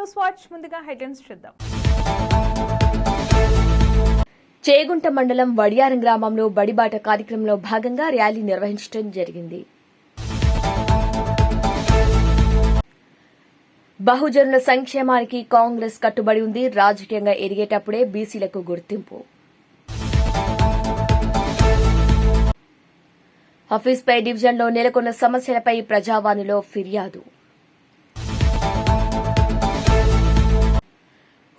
News watch ముందుగా headlines చూద్దాం. చేగుంట మండలం వడియారం గ్రామంలో బడిబాట కార్యక్రమంలో భాగంగా ర్యాలీ నిర్వహించడం జరిగింది. బహుజనుల సంక్షేమానికి కాంగ్రెస్ కట్టుబడి ఉంది. రాజకీయంగా ఎదిగేటప్పుడే బీసీలకు గుర్తింపు. హఫీజ్పై డివిజన్లో నెలకొన్న సమస్యలపై ప్రజావాణిలో ఫిర్యాదు.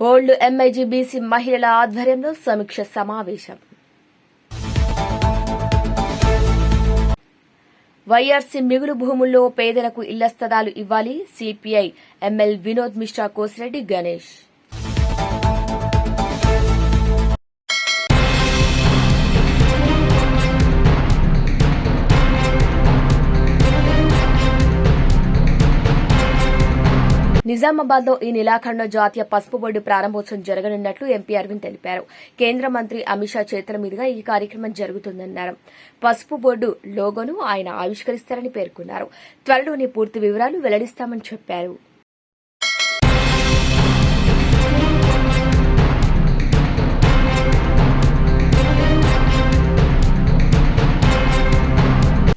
ఓల్డ్ ఎంఐజీ బీసీ మహిళల ఆధ్వర్యంలో సమీక్ష సమావేశం. వైఆర్సీ మిగులు భూముల్లో పేదలకు ఇళ్ళ స్థలాలు ఇవ్వాలి సిపిఐ ఎంఎల్ వినోద్ మిశ్రా కోసిరెడ్డి గణేష్. నిజామాబాద్లో ఈ నెలాఖండ జాతీయ పసుపు బోర్డు ప్రారంభోత్సవం జరగనున్నట్లు ఎంపీ అరవింద్ తెలిపారు. కేంద్ర మంత్రి అమిత్ షా చేతుల మీదుగా ఈ కార్యక్రమం జరుగుతుందన్నారు. పసుపు బోర్డు లోగోను ఆయన ఆవిష్కరిస్తారని పేర్కొన్నారు. త్వరలోనే పూర్తి వివరాలు వెల్లడిస్తామని చెప్పారు.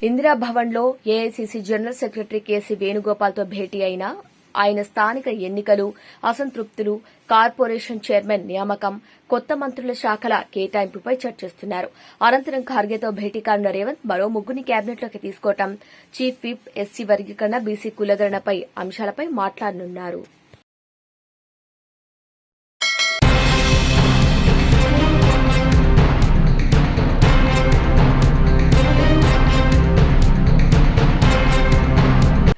ఇందిరాభవన్లో ఏఐసీసీ జనరల్ సెక్రటరీ కేసీ వేణుగోపాల్తో భేటీ అయిన ఆయన స్థానిక ఎన్నికలు అసంతృప్తులు కార్పొరేషన్ చైర్మన్ నియామకం కొత్త మంత్రుల శాఖల కేటాయింపుపై చర్చిస్తున్నారు అనంతరం ఖార్గేతో భేటీ కానున్న రేవంత్ మరో ముగ్గురిని కేబినెట్లోకి తీసుకోవటం. చీఫ్ విప్ ఎస్సీ వర్గీకరణ బీసీ కులగణపై అంశాలపై మాట్లాడనున్నారు.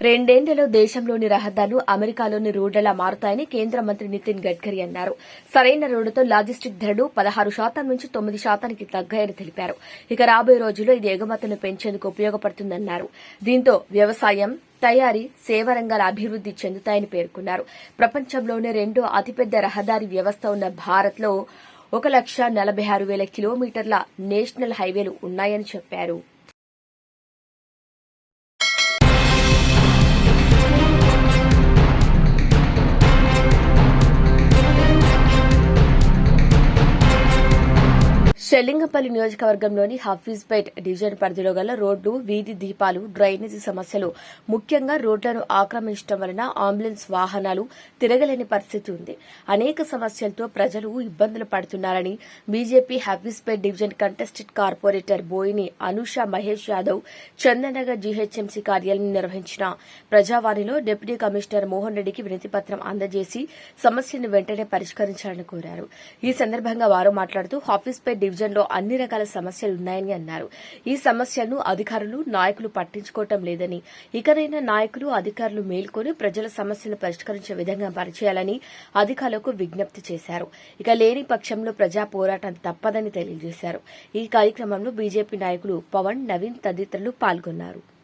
రెండేండ్లలో దేశంలోని రహదారులు అమెరికాలోని రోడ్లలా మారుతాయని కేంద్ర మంత్రి నితిన్ గడ్కరీ అన్నారు. సరైన రోడ్డుతో లాజిస్టిక్ ధరలు పదహారు శాతం నుంచి తొమ్మిది శాతానికి తగ్గాయని తెలిపారు. ఇక రాబోయే రోజుల్లో ఇది ఎగుమతులను పెంచేందుకు ఉపయోగపడుతుందన్నారు. దీంతో వ్యవసాయం తయారీ సేవ రంగాల అభివృద్ది చెందుతాయని పేర్కొన్నారు. ప్రపంచంలోనే రెండో అతిపెద్ద రహదారి వ్యవస్థ ఉన్న భారత్లో ఒక లక్ష నలభై ఆరు వేల కిలోమీటర్ల నేషనల్ హైవేలు ఉన్నాయని చెప్పారు. షెల్లింగంపల్లి నియోజకవర్గంలోని హఫీజ్పేట్ డివిజన్ పరిధిలో గల రోడ్లు వీధి దీపాలు డ్రైనేజీ సమస్యలు ముఖ్యంగా రోడ్లను ఆక్రమించడం వలన అంబులెన్స్ వాహనాలు తిరగలేని పరిస్థితి ఉంది. అనేక సమస్యలతో ప్రజలు ఇబ్బందులు పడుతున్నారని BJP Hafeezpet division contested corporator Boini Anusha Mahesh Yadav Chandanagar GHMC కార్యాలయం నిర్వహించిన ప్రజావాణిలో డిప్యూటీ కమిషనర్ మోహన్ రెడ్డికి వినతి పత్రం అందజేసి సమస్యను వెంటనే పరిష్కరించాలని కోరారు. ఈ సందర్భంగా వారు మాట్లాడుతూ హాఫీస్పేట్ డివిజన్లో అన్ని రకాల సమస్యలు ఉన్నాయని అన్నారు. ఈ సమస్యలను అధికారులు నాయకులు పట్టించుకోవటం లేదని ఇకనైనా నాయకులు అధికారులు మేల్కొని ప్రజల సమస్యలు పరిష్కరించే విధంగా పనిచేయాలని అధికారులకు విజ్ఞప్తి చేశారు. ఇక లేని పక్షంలో ప్రజా పోరాటం తప్పదని తెలియజేశారు. ఈ కార్యక్రమంలో బీజేపీ నాయకులు పవన్ నవీన్ తదితరులు పాల్గొన్నారు.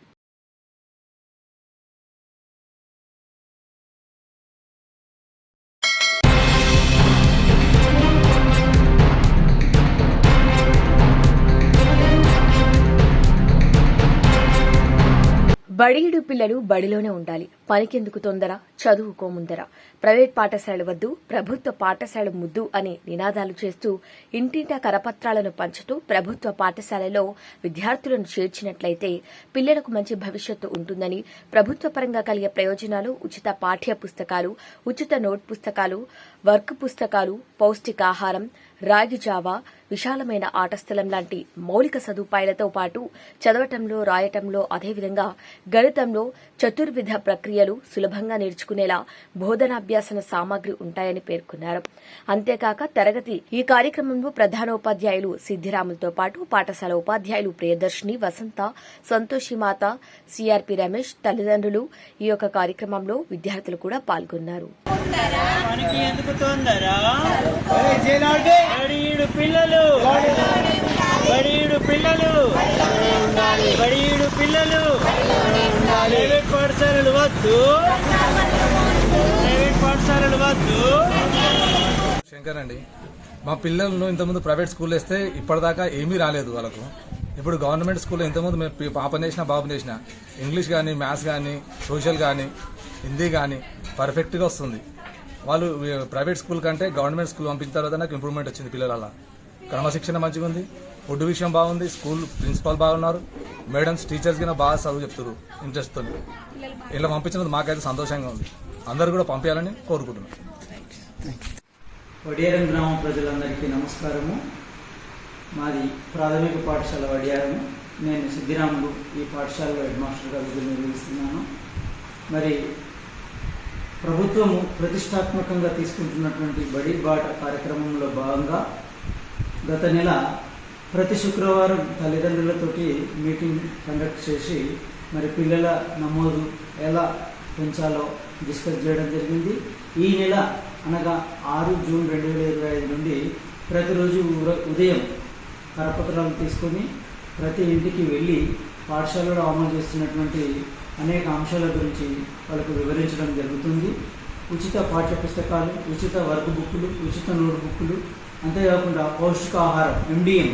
బడిగిడు పిల్లలు బడిలోనే ఉండాలి. పనికెందుకు తొందర? చదువుకో ముందర. ప్రైవేట్ పాఠశాల వద్దు ప్రభుత్వ పాఠశాల ముద్దు అనే నినాదాలు చేస్తూ ఇంటింటా కరపత్రాలను పంచుతూ ప్రభుత్వ పాఠశాలలో విద్యార్థులను చేర్చినట్లయితే పిల్లలకు మంచి భవిష్యత్తు ఉంటుందని ప్రభుత్వ పరంగా కలిగే ప్రయోజనాలు ఉచిత పాఠ్య పుస్తకాలు ఉచిత నోట్ పుస్తకాలు వర్క్ పుస్తకాలు పౌష్టికాహారం రాగి జావా విశాలమైన ఆట స్థలం లాంటి మౌలిక సదుపాయాలతో పాటు చదవటంలో రాయటంలో అదేవిధంగా గణితంలో చతుర్విధ ప్రక్రియలు సులభంగా నేర్చుకునేలా బోధనాభ్యాసన సామాగ్రి ఉంటాయని పేర్కొన్నారు. అంతేకాక తరగతి ఈ కార్యక్రమంలో ప్రధానోపాధ్యాయులు సిద్దిరాములతో పాటు పాఠశాల ఉపాధ్యాయులు ప్రియదర్శిని వసంత సంతోషిమాత సిఆర్పి రమేష్ తల్లిదండ్రులు ఈ యొక్క కార్యక్రమంలో విద్యార్థులు కూడా పాల్గొన్నారు. పిల్లలు! బడీడు పిల్లలు! బడీడు ప్రైవేట్ పాఠశాలలు వద్దు. శంకర్ అండి మా పిల్లలను ఇంతకుముందు ప్రైవేట్ స్కూల్ వేస్తే ఇప్పటిదాకా ఏమీ రాలేదు వాళ్ళకు. ఇప్పుడు గవర్నమెంట్ స్కూల్లో ఇంతకుముందు మేము పాపని పాప చేసిన బాబు చేసిన ఇంగ్లీష్ కానీ మ్యాథ్స్ కానీ సోషల్ కానీ హిందీ కానీ పర్ఫెక్ట్గా వస్తుంది. వాళ్ళు ప్రైవేట్ స్కూల్ కంటే గవర్నమెంట్ స్కూల్ పంపించిన తర్వాత నాకు ఇంప్రూవ్మెంట్ వచ్చింది పిల్లల క్రమశిక్షణ మంచిగా ఉంది ఫుడ్ విషయం బాగుంది స్కూల్ ప్రిన్సిపాల్ బాగున్నారు మేడమ్స్ టీచర్స్ కింద బాగా చదువు చెప్తారు ఇంట్రెస్ట్తో ఇలా పంపించినది మాకైతే సంతోషంగా ఉంది. అందరూ కూడా పంపించాలని కోరుకుంటున్నాను వడియారం గ్రామ ప్రజలందరికీ నమస్కారము. మాది ప్రాథమిక పాఠశాల వడియారము. నేను సిద్ధిరాములు ఈ పాఠశాలలో హెడ్ మాస్టర్గా విధులు నిర్వహిస్తున్నాను. మరి ప్రభుత్వము ప్రతిష్టాత్మకంగా తీసుకుంటున్నటువంటి బడి బాట కార్యక్రమంలో భాగంగా గత నెల ప్రతి శుక్రవారం తల్లిదండ్రులతోటి మీటింగ్ కండక్ట్ చేసి మరి పిల్లల నమోదు ఎలా పెంచాలో డిస్కస్ చేయడం జరిగింది. ఈ నెల అనగా ఆరు జూన్ రెండు వేల ఇరవై ఐదు నుండి ప్రతిరోజు ఉదయం కరపత్రాలు తీసుకొని ప్రతి ఇంటికి వెళ్ళి పాఠశాలలో అమలు చేస్తున్నటువంటి అనేక అంశాల గురించి వాళ్ళకు వివరించడం జరుగుతుంది. ఉచిత పాఠ్య పుస్తకాలు ఉచిత వర్క్ బుక్కులు ఉచిత నోట్ బుక్లు అంతేకాకుండా పౌష్టికాహారం ఎండిఎం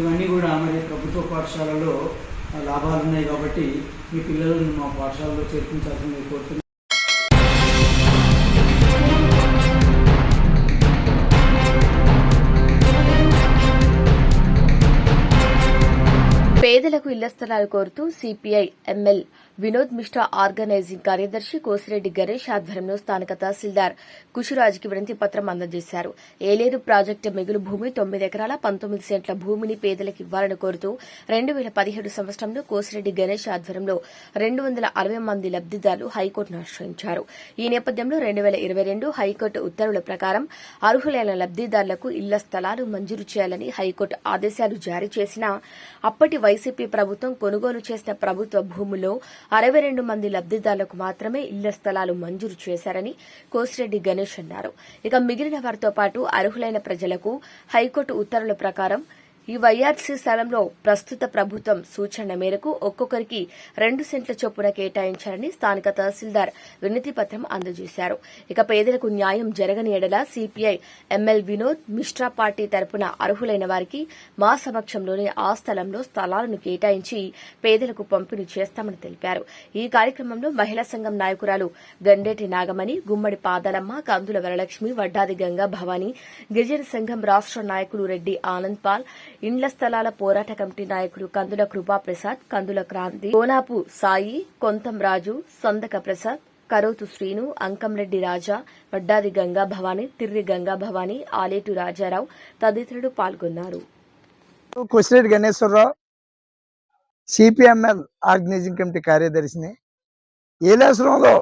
ఇవన్నీ కూడా మరి ప్రభుత్వ పాఠశాలలో లాభాలు ఉన్నాయి కాబట్టి మీ పిల్లలను మా పాఠశాలలో చేర్పించాల్సింది కోరుతున్నాను ఇళ్ళ స్థలాలు కోరుతూ CPI ML Vinod Mishra organizing కార్యదర్శి కోసిరెడ్డి గణేష్ ఆధ్వర్యంలో స్థానిక తహసీల్దార్ కుషిరాజుకి వినతి పత్రం అందజేశారు. ఏలేరు ప్రాజెక్టు మిగులు భూమి తొమ్మిది ఎకరాల పంతొమ్మిది సెంట్ల భూమిని పేదలకు ఇవ్వాలని కోరుతూ రెండు వేల పదిహేడు సంవత్సరంలో కోసిరెడ్డి గణేష్ ఆధ్వర్యంలో రెండు వందల అరవై మంది లబ్దిదారులు హైకోర్టును ఆశ్రయించారు. ఈ నేపథ్యంలో రెండు వేల ఇరవై రెండు హైకోర్టు ఉత్తర్వుల ప్రకారం అర్హులైన లబ్దిదారులకు ఇళ్ళ స్థలాలు మంజూరు చేయాలని హైకోర్టు ఆదేశాలు జారీ చేసినా అప్పటి వైసీపీ ప్రభుత్వం కొనుగోలు చేసిన ప్రభుత్వ భూముల్లో అరవై రెండు మంది లబ్దిదారులకు మాత్రమే ఇళ్ళ స్థలాలు మంజూరు చేశారని కోసిరెడ్డి గణేష్ అన్నారు. ఇక మిగిలిన వారితో పాటు అర్హులైన ప్రజలకు హైకోర్టు ఉత్తర్వుల ప్రకారం ఈ వైఆర్సీ స్థలంలో ప్రస్తుత ప్రభుత్వం సూచన మేరకు ఒక్కొక్కరికి రెండు సెంట్ల చొప్పున కేటాయించాలని స్థానిక తహసీల్దార్ వినతి పత్రం అందజేశారు. ఇక పేదలకు న్యాయం జరగని ఎడల CPI ML Vinod Mishra party తరపున అర్హులైన వారికి మా సమక్షంలోనే ఆ స్థలంలో స్థలాలను కేటాయించి పేదలకు పంపిణీ చేస్తామని తెలిపారు. ఈ కార్యక్రమంలో మహిళా సంఘం నాయకురాలు గండేటి నాగమణి గుమ్మడి పాదాలమ్మ కందుల వరలక్ష్మి వడ్డాది గంగా భవానీ గిరిజన సంఘం రాష్ట నాయకులు రెడ్డి ఆనంద్ పాల్ ఇండ్ల స్థలాల పోరాట కమిటీ నాయకుడు కందుల కృపా ప్రసాద్ కందుల క్రాంతి కోనాపు సాయి కొంతం రాజు సందక ప్రసాద్ కరోతు శ్రీను అంకంరెడ్డి రాజా వడ్డాది గంగా భవాని తిర్రి గంగా భవాని ఆలేటు రాజారావు తదితరులు పాల్గొన్నారు. Kosireddy Ganeshwararao CPI ML organizing committee కార్యదర్శిని. ఏలేశ్వరంలో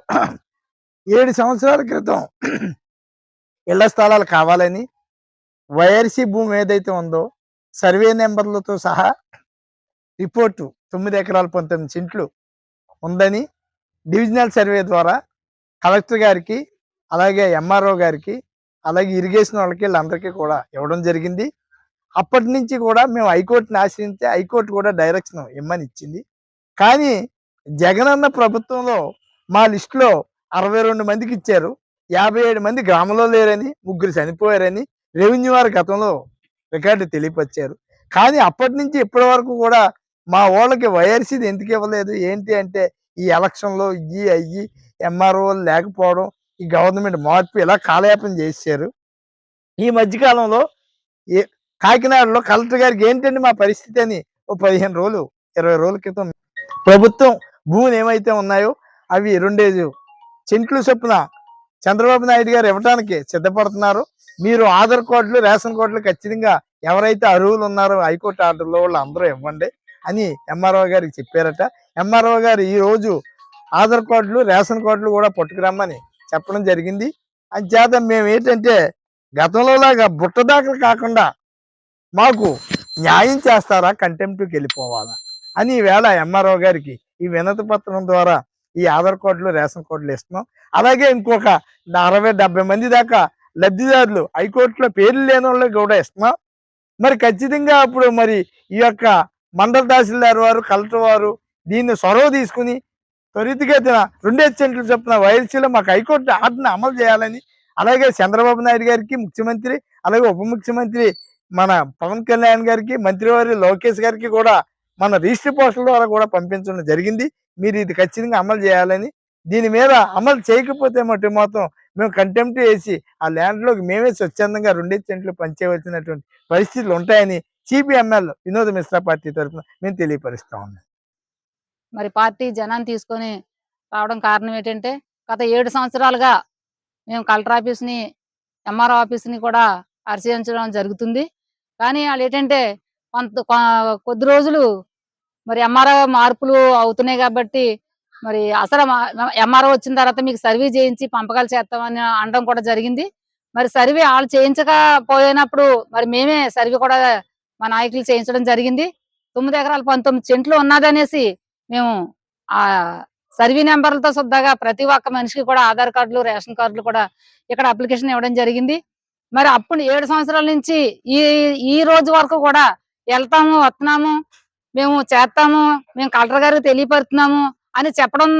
ఏడు సంవత్సరాల క్రితం ఇళ్ళ స్థలాలు కావాలని వైఆర్సీ భూమి ఏదైతే ఉందో సర్వే నెంబర్లతో సహా రిపోర్టు తొమ్మిది ఎకరాల పంతొమ్మిది సెంట్లు ఉందని డివిజనల్ సర్వే ద్వారా కలెక్టర్ గారికి అలాగే ఎంఆర్ఓ గారికి అలాగే ఇరిగేషన్ వాళ్ళకి వీళ్ళందరికీ కూడా ఇవ్వడం జరిగింది. అప్పటి నుంచి కూడా మేము హైకోర్టుని ఆశ్రయిస్తే హైకోర్టు కూడా డైరెక్షన్ ఇమ్మని ఇచ్చింది. కానీ జగనన్న ప్రభుత్వంలో మా లిస్టులో అరవై రెండు మందికి ఇచ్చారు. యాభై ఏడు మంది గ్రామంలో లేరని ముగ్గురు చనిపోయారని రెవెన్యూ వారి గతంలో రికార్డు తెలియపరిచారు కానీ అప్పటి నుంచి ఇప్పటి వరకు కూడా మా వాళ్ళకి వైఆర్సీది ఎందుకు ఇవ్వలేదు? ఏంటి అంటే ఈ ఎలక్షన్లో ఇవి అయ్యి ఎంఆర్ఓ లేకపోవడం ఈ గవర్నమెంట్ మార్పు ఇలా కాలయాపన చేశారు. ఈ మధ్యకాలంలో ఏ కాకినాడలో కలెక్టర్ గారికి ఏంటండి మా పరిస్థితి అని ఓ పదిహేను రోజులు ఇరవై రోజుల క్రితం ప్రభుత్వం భూములు ఏమైతే ఉన్నాయో అవి రెండేది చెంట్లు చొప్పున చంద్రబాబు నాయుడు గారు ఇవ్వడానికి సిద్ధపడుతున్నారు. మీరు ఆధార్ కార్డులు రేషన్ కార్డులు ఖచ్చితంగా ఎవరైతే అర్హులు ఉన్నారో హైకోర్టు ఆర్డర్లో వాళ్ళు అందరూ ఇవ్వండి అని ఎంఆర్ఓ గారికి చెప్పారట. ఎంఆర్ఓ గారు ఈరోజు ఆధార్ కార్డులు రేషన్ కార్డులు కూడా పట్టుకురమ్మని చెప్పడం జరిగింది. అంచేత మేము ఏంటంటే గతంలో లాగా బుట్ట దాఖలు కాకుండా మాకు న్యాయం చేస్తారా కంటెంప్ట్కి వెళ్ళిపోవాలా అని ఈవేళ ఎంఆర్ఓ గారికి ఈ వినతి పత్రం ద్వారా ఈ ఆధార్ కార్డులు రేషన్ కార్డులు ఇస్తున్నాం. అలాగే ఇంకొక అరవై డెబ్బై మంది దాకా లబ్ధిదారులు హైకోర్టులో పేర్లు లేని వాళ్ళకి కూడా ఇస్తున్నాం. మరి ఖచ్చితంగా అప్పుడు మరి ఈ యొక్క మండల తహసీల్దార్ వారు కలెక్టర్ వారు దీన్ని చొరవ తీసుకుని త్వరితగతిన రెండే సెంట్లు చొప్పున వైఎస్సీలో మాకు హైకోర్టు ఆర్డర్ని అమలు చేయాలని అలాగే చంద్రబాబు నాయుడు గారికి ముఖ్యమంత్రి అలాగే ఉప ముఖ్యమంత్రి మన పవన్ కళ్యాణ్ గారికి మంత్రివారి లోకేష్ గారికి కూడా మన రిజిస్టర్ పోస్టుల ద్వారా కూడా పంపించడం జరిగింది. మీరు ఇది ఖచ్చితంగా అమలు చేయాలని దీని మీద అమలు చేయకపోతే మటు మాత్రం మేము కంటెంప్ట్ చేసి ఆ ల్యాండ్లోకి మేమే స్వచ్ఛందంగా రెండే సెంట్లు పంచేయవలసినటువంటి పరిస్థితులు ఉంటాయని సిపిఎంఎల్ వినోద మిశ్రా పార్టీ తరఫున మేము తెలియపరుస్తా ఉన్నాం. మరి పార్టీ జనాన్ని తీసుకొని రావడం కారణం ఏంటంటే గత ఏడు సంవత్సరాలుగా మేము కలెక్టర్ ఆఫీస్ని ఎంఆర్ఓ ఆఫీస్ని కూడా పరిశీలించడం జరుగుతుంది. కానీ వాళ్ళు ఏంటంటే కొంత కొ- కొద్ది రోజులు మరి ఎంఆర్ఓ మార్పులు అవుతున్నాయి కాబట్టి మరి అసలు ఎంఆర్ఓ వచ్చిన తర్వాత మీకు సర్వే చేయించి పంపకాలు చేస్తామని అనడం కూడా జరిగింది. మరి సర్వే వాళ్ళు చేయించకపోయినప్పుడు మరి మేమే సర్వే కూడా మా నాయకులు చేయించడం జరిగింది. తొమ్మిది ఎకరాలు పంతొమ్మిది చెంట్లు ఉన్నదనేసి మేము ఆ సర్వీ నెంబర్లతో శుద్ధగా ప్రతి ఒక్క మనిషికి కూడా ఆధార్ కార్డులు రేషన్ కార్డులు కూడా ఇక్కడ అప్లికేషన్ ఇవ్వడం జరిగింది. మరి అప్పుడు ఏడు సంవత్సరాల నుంచి ఈ ఈ రోజు వరకు కూడా వెళ్తాము వస్తున్నాము మేము చేస్తాము మేము కలెక్టర్ గారికి తెలియపరుతున్నాము అని చెప్పడం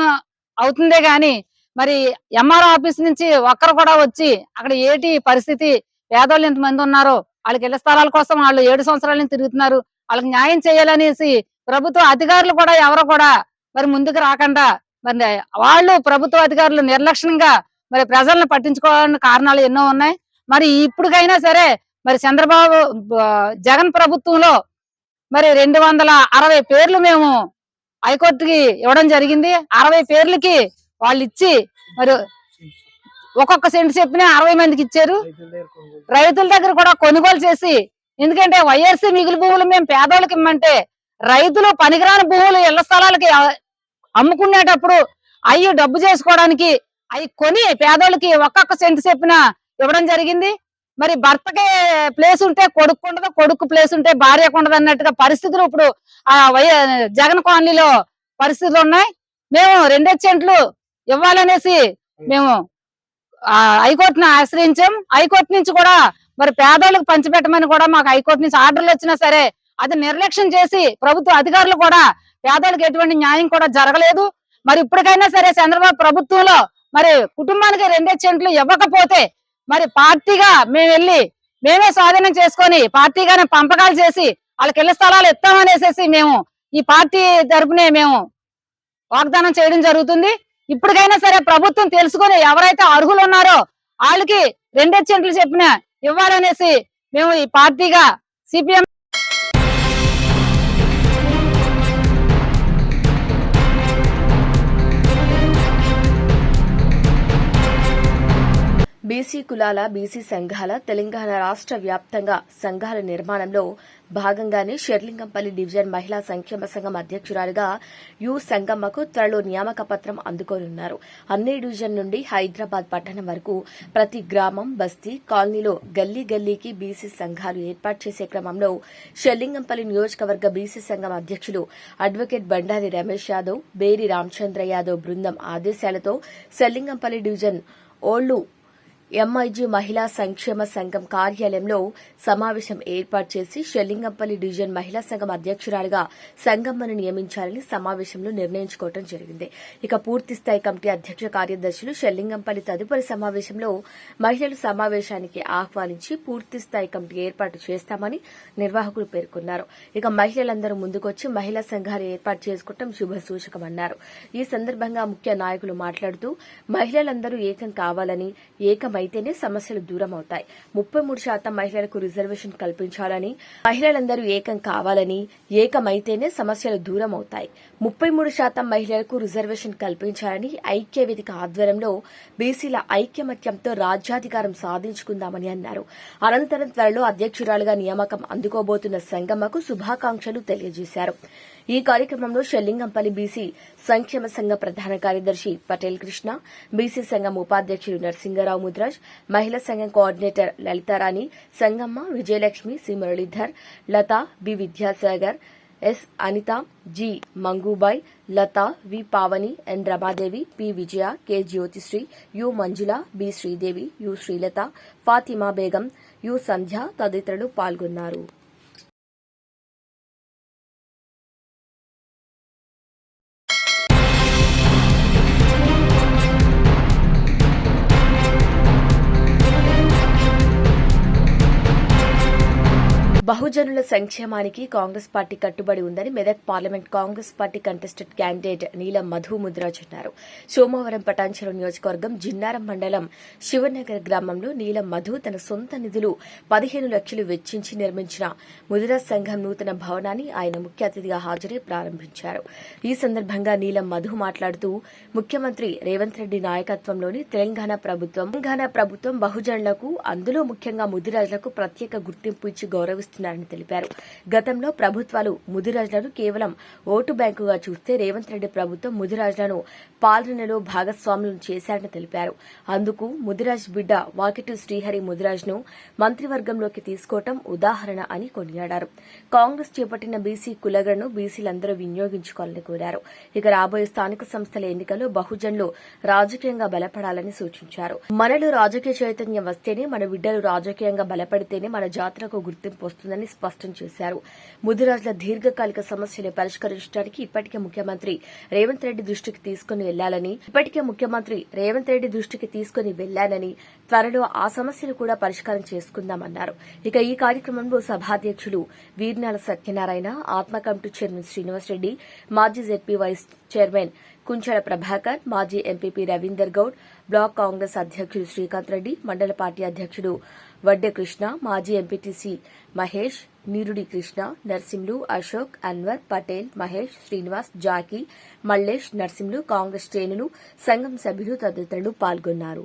అవుతుందే గాని మరి ఎంఆర్ఓ ఆఫీస్ నుంచి ఒక్కరు కూడా వచ్చి అక్కడ ఏటి పరిస్థితి పేదోళ్ళు ఎంతమంది ఉన్నారో వాళ్ళకి ఇళ్ళ స్థలాల కోసం వాళ్ళు ఏడు సంవత్సరాల నుంచి తిరుగుతున్నారు వాళ్ళకి న్యాయం చేయాలనేసి ప్రభుత్వ అధికారులు కూడా ఎవరు కూడా మరి ముందుకు రాకుండా మరి వాళ్ళు ప్రభుత్వ అధికారులు నిర్లక్ష్యంగా మరి ప్రజలను పట్టించుకోవాలని కారణాలు ఎన్నో ఉన్నాయి. మరి ఇప్పుడుకైనా సరే మరి చంద్రబాబు జగన్ ప్రభుత్వంలో మరి రెండు వందల అరవై పేర్లు మేము హైకోర్టుకి ఇవ్వడం జరిగింది. అరవై పేర్లకి వాళ్ళు ఇచ్చి మరి ఒక్కొక్క సెంటు చెప్పిన అరవై మందికి ఇచ్చారు. రైతుల దగ్గర కూడా కొనుగోలు చేసి ఎందుకంటే వైఎస్సీ మిగులు భూములు మేము పేదోళ్ళకి ఇమ్మంటే రైతులు పనికిరాని భూములు ఇళ్ళ స్థలాలకి అమ్ముకునేటప్పుడు అవి డబ్బు చేసుకోవడానికి అవి కొని పేదోళ్ళకి ఒక్కొక్క సెంటు చెప్పిన ఇవ్వడం జరిగింది. మరి భర్తకి ప్లేస్ ఉంటే కొడుకు ఉండదు కొడుకు ప్లేస్ ఉంటే భార్యకు ఉండదు అన్నట్టుగా పరిస్థితులు ఇప్పుడు ఆ వై జగన్ కాలనీలో పరిస్థితులు ఉన్నాయి. మేము రెండే సెంట్లు ఇవ్వాలనేసి మేము ఆ హైకోర్టును ఆశ్రయించాం. హైకోర్టు నుంచి కూడా మరి పేదోళ్ళకి పంచిపెట్టమని కూడా మాకు హైకోర్టు నుంచి ఆర్డర్లు వచ్చినా సరే అది నిర్లక్ష్యం చేసి ప్రభుత్వ అధికారులు కూడా పేదోళ్ళకి ఎటువంటి న్యాయం కూడా జరగలేదు. మరి ఇప్పటికైనా సరే చంద్రబాబు ప్రభుత్వంలో మరి కుటుంబానికి రెండే సెంట్లు ఇవ్వకపోతే మరి పార్టీగా మేము వెళ్ళి మేమే స్వాధీనం చేసుకొని పార్టీగానే పంపకాలు చేసి వాళ్ళకి ఇళ్ళ స్థలాలు ఇస్తామనేసేసి మేము ఈ పార్టీ తరపునే మేము వాగ్దానం చేయడం జరుగుతుంది. ఇప్పటికైనా సరే ప్రభుత్వం తెలుసుకొని ఎవరైతే అర్హులు ఉన్నారో వాళ్ళకి రెండే సెంట్లు చెప్పిన ఇవ్వాలనేసి మేము ఈ పార్టీగా సిపిఎం బీసీ కులాల బీసీ సంఘాల తెలంగాణ రాష్ట్ర వ్యాప్తంగా సంఘాల నిర్మాణంలో భాగంగానే షెర్లింగంపల్లి డివిజన్ మహిళా సంక్షేమ సంఘం అధ్యక్షురాలుగా యు సంగమ్మకు త్వరలో నియామక పత్రం అందుకోనున్నారు. అన్ని డివిజన్ నుండి హైదరాబాద్ పట్టణం వరకు ప్రతి గ్రామం బస్తీ కాలనీలో గల్లీ గల్లీకి బీసీ సంఘాలు ఏర్పాటు చేసే క్రమంలో షెర్లింగంపల్లి నియోజకవర్గ బీసీ సంఘం అధ్యక్షులు అడ్వకేట్ బండారి రమేష్ యాదవ్ బేరి రామచంద్ర యాదవ్ బృందం ఆదేశాలతో షెల్లింగంపల్లి డివిజన్ ఓళ్ళు ఎంఐజీ మహిళా సంక్షేమ సంఘం కార్యాలయంలో సమావేశం ఏర్పాటు చేసి షెల్లింగంపల్లి డివిజన్ మహిళా సంఘం అధ్యక్షురాలుగా సంగమ్మను నియమించాలని సమావేశంలో నిర్ణయించుకోవడం జరిగింది. ఇక పూర్తి స్థాయి కమిటీ అధ్యక్ష కార్యదర్శులు షెల్లింగంపల్లి తదుపరి సమావేశంలో మహిళలు సమావేశానికి ఆహ్వానించి పూర్తిస్థాయి కమిటీ ఏర్పాటు చేస్తామని నిర్వాహకులు పేర్కొన్నారు. ఇక మహిళలందరూ ముందుకొచ్చి మహిళా సంఘాలు ఏర్పాటు చేసుకోవడం శుభ సూచకమన్నారు. ఈ సందర్భంగా ముఖ్య నాయకులు మాట్లాడుతూ మహిళలందరూ ఏకం కావాలని అయితేనే సమస్యలు దూరం అవుతాయి ముప్పై మూడు శాతం మహిళలకు రిజర్వేషన్ కల్పించాలని మహిళలందరూ ఏకం కావాలని ఏకమైతేనే సమస్యలు దూరం అవుతాయి ముప్పై మూడు శాతం మహిళలకు రిజర్వేషన్ కల్పించాలని ఐక్య వేదిక ఆధ్వర్యంలో బీసీల ఐక్యమత్యంతో రాజ్యాధికారం సాధించుకుందామని అన్నారు. అనంతరం త్వరలో అధ్యక్షురాలుగా నియామకం అందుకోబోతున్న సంగమ్మకు శుభాకాంక్షలు తెలియజేశారు. ఈ కార్యక్రమంలో షెల్లింగంపల్లి బీసీ సంక్షేమ సంఘ ప్రధాన కార్యదర్శి పటేల్ కృష్ణ బీసీ సంఘం ఉపాధ్యక్షుడు నరసింగరావు ముద్రాజ్ మహిళా సంఘం coordinator Lalitharani Sangamma Vijayalakshmi C. Muralidhar Latha B. Vidyasagar S. Anitha G. Mangubai Latha V. Pavani N. Ramadevi P. Vijaya K. Jyothisri U. Manjula B. Sridevi U. Srilatha Fatima Begum U. Sandhya తదితరులు పాల్గొన్నారు. బహుజనుల సంక్షేమానికి Congress party కట్టుబడి ఉందని Medak parliament Congress party contested candidate Neelam Madhu Mudraj అన్నారు. సోమవారం పటాన్చెరు నియోజకవర్గం జిన్నారం మండలం శివనగర్ గ్రామంలో నీలం మధు తన సొంత నిధులు పదిహేను లక్షలు వెచ్చించి నిర్మించిన ముదిరాజ్ సంఘం నూతన భవనాన్ని ఆయన ముఖ్య అతిథిగా హాజరై ప్రారంభించారు. ఈ సందర్భంగా నీలం మధు మాట్లాడుతూ ముఖ్యమంత్రి రేవంత్ రెడ్డి నాయకత్వంలోని తెలంగాణ ప్రభుత్వం తెలంగాణ ప్రభుత్వం బహుజనులకు అందులో ముఖ్యంగా ముదిరాజులకు ప్రత్యేక గుర్తింపు ఇచ్చి చేస్తున్నారని తెలిపారు. గతంలో ప్రభుత్వాలు ముదిరాజులను కేవలం ఓటు బ్యాంకుగా చూస్తే రేవంత్ రెడ్డి ప్రభుత్వం ముదిరాజులను పాలనలో భాగస్వాములను చేశారని తెలిపారు. అందుకు ముదిరాజ్ బిడ్డ వాకిటి శ్రీహరి ముదిరాజ్ను మంత్రివర్గంలోకి తీసుకోవటం ఉదాహరణ అని కొనియాడారు. కాంగ్రెస్ చేపట్టిన బీసీ కులగడను బీసీలందరూ వినియోగించుకోవాలని కోరారు. ఇక రాబోయే స్థానిక సంస్థల ఎన్నికల్లో బహుజన్లు రాజకీయంగా బలపడాలని సూచించారు. మనలో రాజకీయ చైతన్యం వస్తేనే మన బిడ్డలు రాజకీయంగా బలపడితేనే మన జాతరకు గుర్తింపు చేస్తుందని స్పష్టం చేశారు. ముదిరాజుల దీర్ఘకాలిక సమస్యలు పరిష్కరించడానికి ఇప్పటికే ముఖ్యమంత్రి రేవంత్ రెడ్డి దృష్టికి తీసుకుని వెళ్ళాలని ఇప్పటికే ముఖ్యమంత్రి రేవంత్ రెడ్డి దృష్టికి తీసుకుని వెళ్ళానని త్వరలో ఆ సమస్యలు కూడా పరిష్కారం చేసుకుందామన్నారు. ఇక ఈ కార్యక్రమంలో సభాధ్యక్షులు వీర్నాల సత్యనారాయణ ఆత్మ కమిటీ చైర్మన్ శ్రీనివాసరెడ్డి మాజీ ZP vice chairman Kunchala Prabhakar మాజీ ఎంపీపీ రవీందర్ గౌడ్ బ్లాక్ కాంగ్రెస్ అధ్యక్షుడు శ్రీకాంత్ రెడ్డి మండల పార్టీ అధ్యక్షుడు వడ్డె కృష్ణ మాజీ ఎంపీటీసీ మహేష్ నీరుడి కృష్ణ నర్సింలు అశోక్ అన్వర్ పటేల్ మహేష్ శ్రీనివాస్ జాకీ మల్లేష్ నర్సింలు కాంగ్రెస్ శ్రేణులు సంఘం సభ్యులు తదితరులు పాల్గొన్నారు.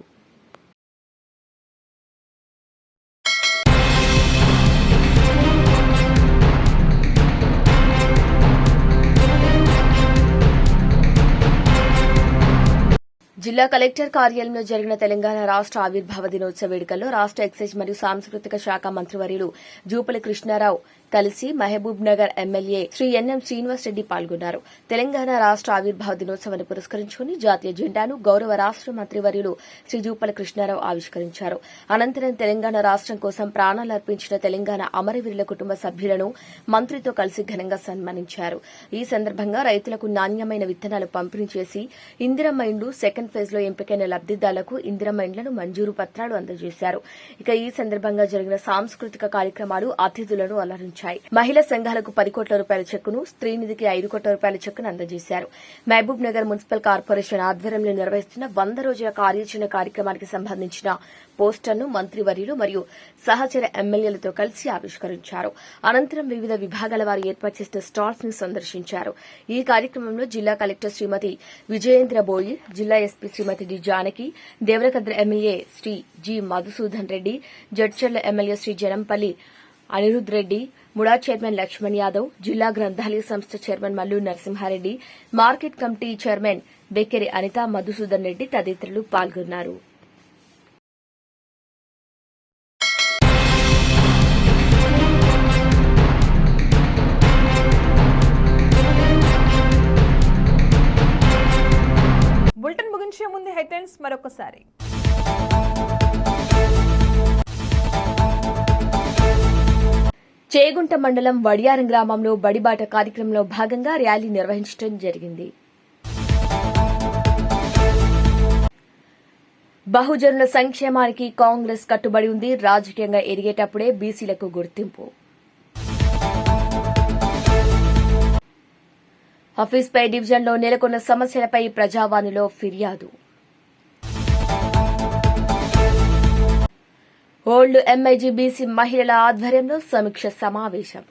జిల్లా కలెక్టర్ కార్యాలయంలో జరిగిన తెలంగాణ రాష్ట ఆవిర్భావ దినోత్సవ వేడుకల్లో రాష్ట ఎక్సైజ్ మరియు సాంస్కృతిక శాఖ మంత్రివర్యులు జూపల్లి కృష్ణారావు కలిసి మహబూబ్ నగర్ ఎమ్మెల్యే శ్రీ ఎన్ఎం శ్రీనివాస్ రెడ్డి పాల్గొన్నారు. తెలంగాణ రాష్ట ఆవిర్భావ దినోత్సవాన్ని పురస్కరించుకుని జాతీయ జెండాను గౌరవ రాష్ట మంత్రివర్యులు శ్రీ జూపల్లి కృష్ణారావు ఆవిష్కరించారు. అనంతరం తెలంగాణ రాష్టం కోసం ప్రాణాలు అర్పించిన తెలంగాణ అమరవీరుల కుటుంబ సభ్యులను మంత్రితో కలిసి ఘనంగా సన్మానించారు. ఈ సందర్భంగా రైతులకు నాణ్యమైన విత్తనాలు పంపిణీ చేసి ఇందిరమ్మ ఇండ్లు సెకండ్ ఫేజ్లో ఎంపికైన లబ్దిదారులకు ఇందిరమ్మ ఇండ్లను మంజూరు పత్రాలు అందజేశారు. ఇక ఈ సందర్భంగా జరిగిన సాంస్కృతిక కార్యక్రమాలు అతిథులను అలరించారు అలరించాయి మహిళా సంఘాలకు పది కోట్ల రూపాయల చెక్కును స్త్రీనిధికి ఐదు కోట్ల రూపాయల చెక్కును అందజేశారు. మహబూబ్ నగర్ మున్సిపల్ కార్పొరేషన్ ఆధ్వర్యంలో నిర్వహిస్తున్న వంద రోజుల కార్యాచరణ కార్యక్రమానికి సంబంధించిన పోస్టర్ను మంత్రివర్యులు మరియు సహచర ఎమ్మెల్యేలతో కలిసి ఆవిష్కరించారు. అనంతరం వివిధ విభాగాల వారు ఏర్పాటు చేసిన స్టాల్స్ను సందర్శించారు. ఈ కార్యక్రమంలో జిల్లా కలెక్టర్ శ్రీమతి విజయేంద్ర బోయి జిల్లా SP Shrimati D Janaki Devarakadra MLA Shri G Madhusudan Reddy Jadcherla MLA Shri Janampalli Anirudh Reddy MUDA chairman Laxman Yadav జిల్లా గ్రంథాలయ సంస్థ chairman Mallu Narasimhareddy market committee chairman Bekkeri Anitha Madhusudan Reddy తదితరులు పాల్గొన్నారు. Bulletin ముగించే ముందు headlines మరొకసారి. చేగుంట మండలం వడియారం గ్రామంలో బడిబాట కార్యక్రమంలో భాగంగా ర్యాలీ నిర్వహించడం జరిగింది. బహుజనుల సంక్షేమానికి కాంగ్రెస్ కట్టుబడి ఉంది. రాజకీయంగా ఎదిగేటప్పుడే బీసీలకు గుర్తింపు. హఫీజ్పై డివిజన్లో నెలకొన్న సమస్యలపై ప్రజావాణిలో ఫిర్యాదు. ఓల్డ్ ఎంఐజీ బీసీ మహిళల ఆధ్వర్యంలో సమీక్ష సమావేశం.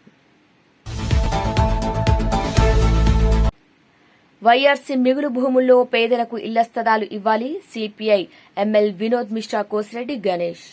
వైఆర్సీ మిగులు భూముల్లో పేదలకు ఇళ్ళ స్థలాలు ఇవ్వాలి. CPI ML Vinod Mishra Kosireddy Ganesh.